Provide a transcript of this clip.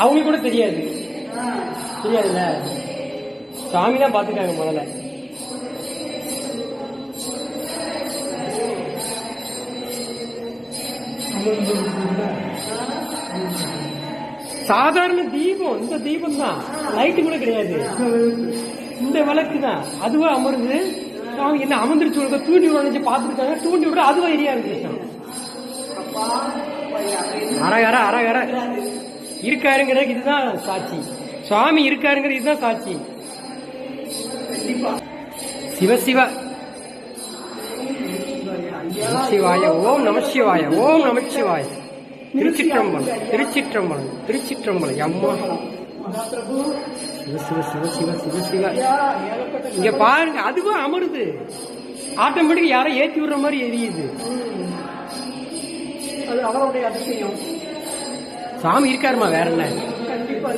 அவங்களுக்கு கூட தெரியாது. தெரியாதுல்ல? சாமி தான் பார்த்துட்டாங்க முதல்ல. சாதாரண தீபம் இந்த தீபம் தான். லைட்டு கூட கிடையாது. இந்த விளக்கு தான். அதுவா அமர்ந்து சாமி என்ன அமர்ந்துருச்சு விடுற தூண்டி விட பார்த்துருக்காங்க. தூண்டி விட அதுவா எரியா இருக்கு அரகர அரகர இருக்காருங்கிறதுக்கு இதுதான் சாட்சி. சுவாமி இருக்காருங்கிறது இதுதான் சாட்சி. சிவ சிவ. சிவாய ஓம் நமசிவாய ஓம் நமச்சிவாய திருச்சிற்றம்பலம் திருச்சிற்றம்பலம் திருச்சிற்றம்பலம். அம்மா. சிவ சிவ சிவ சிவ சிவ சிவ. இங்க பாருங்க அதுவும் அமருது. ஆட்டோமேட்டிக் யாரோ ஏத்தி விடுற மாதிரி எரியுது. அது அவருடைய அதிசயம். சாமி இருக்காருமா வேற என்ன? கண்டிப்பா